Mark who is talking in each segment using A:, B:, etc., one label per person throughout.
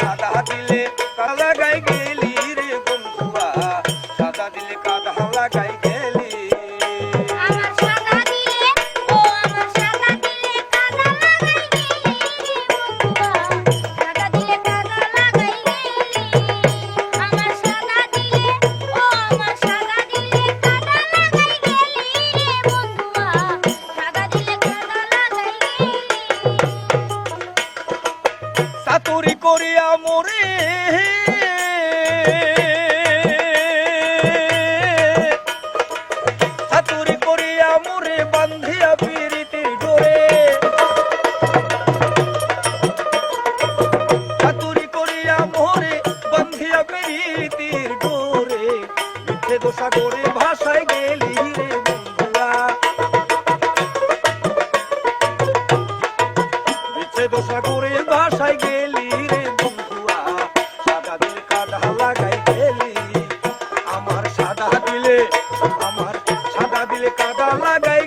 A: সাদা দিলে
B: আমার সাদা দিলে কাদা লাগাই।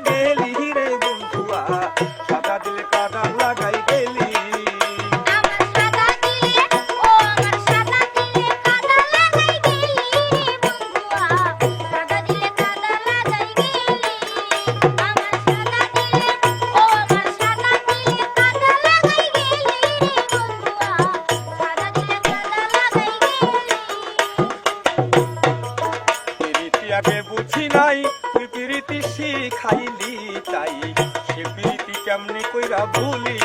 B: আমরা
A: ভুলি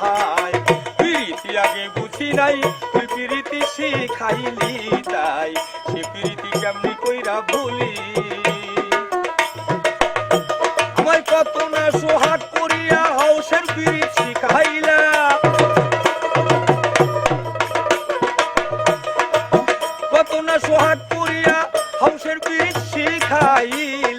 A: হায়। প্রীতি আগে বুঝি নাই, তুই প্রীতি শিখাইলি তাই। সে প্রীতি কেমনি কইরা ভুলি? আমায় কত না সোহাগ করিয়া হাউসের প্রীতি শিখাইলা। কত না সোহাগ করিয়া হাউসের প্রীতি শিখাইলা।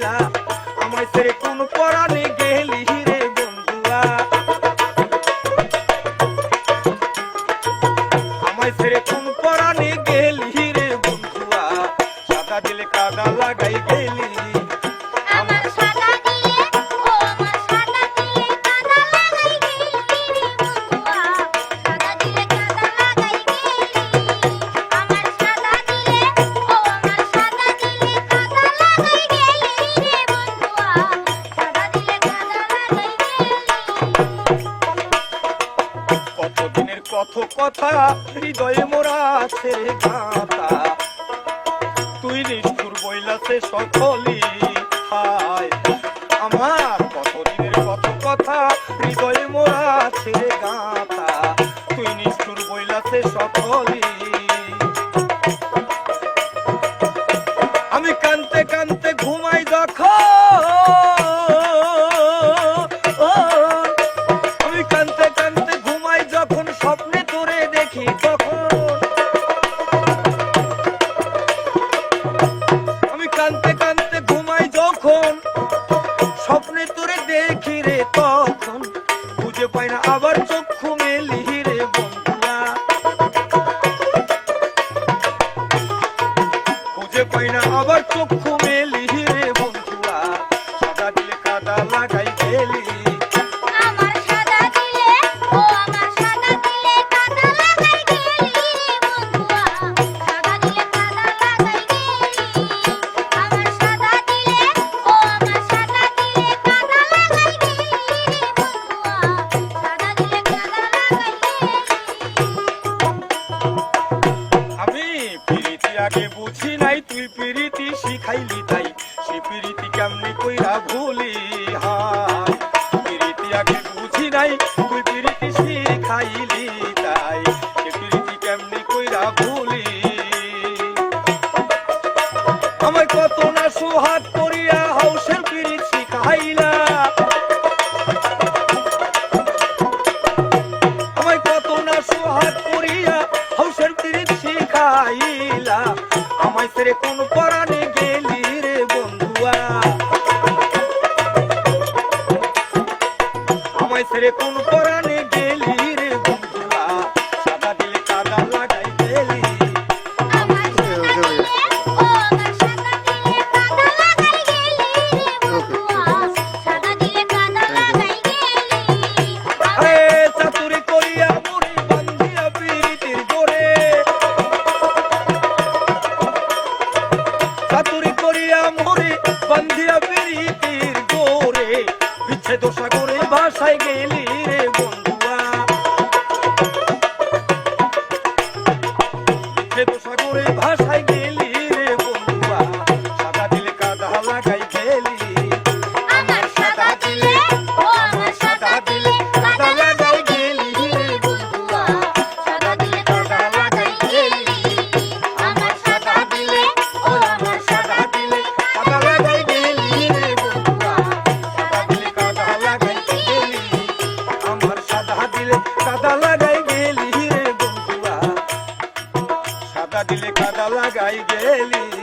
A: ব্যথা হৃদয়ে মোরা আছে তুই সকলি আমার কতদিনের কত কথা, হৃদয়ে মোরা আছে গাঁথা। তুই নিষ্ঠুর বইলাতে সকলি দেখি রে আগে বুঝি নাই তুই প্রীতি শিখাইলি তাই। সে প্রীতি কেমনি কইরা ভুলি? mere é como corano দোষা করে ভাষায় গেলি রে বোন কাদা লাগাই গেলি রে বন্ধুয়া সাদা দিলে কাদা লাগাই গেলি।